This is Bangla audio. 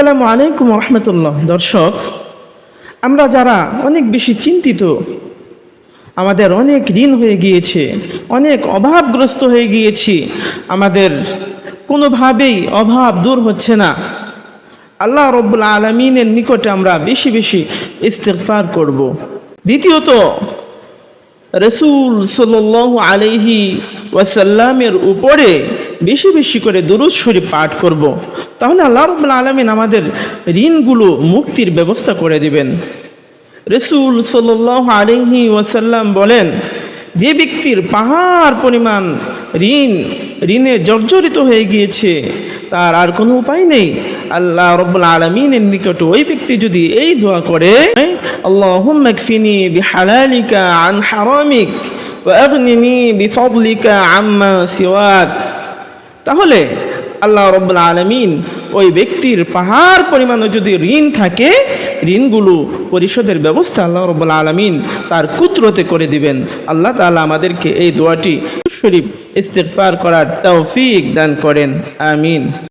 আসসালামু আলাইকুম রহমতুল্লাহ দর্শক, আমরা যারা অনেক বেশি চিন্তিত, আমাদের অনেক ঋণ হয়ে গিয়েছে, অনেক অভাবগ্রস্ত হয়ে গিয়েছি, আমাদের কোনোভাবেই অভাব দূর হচ্ছে না আল্লাহ রব্বুল আলমিনের নিকটে আমরা বেশি বেশি ইস্তেগফার করব। দ্বিতীয়ত, রসুল সাল আলহি ওয়াসাল্লামের উপরে বেশি বেশি করে দুরুদ শরীফ পাঠ করব। তাহলে আল্লাহ রব্বুল আলমিন আমাদের ঋণগুলো মুক্তির ব্যবস্থা করে দিবেন রসুল সাল আলহি ওয়াসাল্লাম বলেন যে ব্যক্তির পাহাড় পরিমাণ ঋণ ঋণে জর্জরিত হয়ে গিয়েছে তার আর কোনো উপায় নেই আল্লাহ রব্বুল আলমিনের নিকট ওই ব্যক্তি যদি এই দোয়া করে اللهم اكفني بحلالك عن حرامك واغنني بفضلك عما سواك তাহলে আল্লাহ রব্বুল আলমিন ওই ব্যক্তির পাহাড় পরিমাণে যদি ঋণ থাকে, ঋণগুলো পরিশোধের ব্যবস্থা আল্লাহ রব্বুল আলমিন তার কুত্রতে করে দিবেন। আল্লাহ তালা আমাদেরকে এই দোয়াটি শরীফ ইস্তেফার করার তৌফিক দান করেন। আমিন।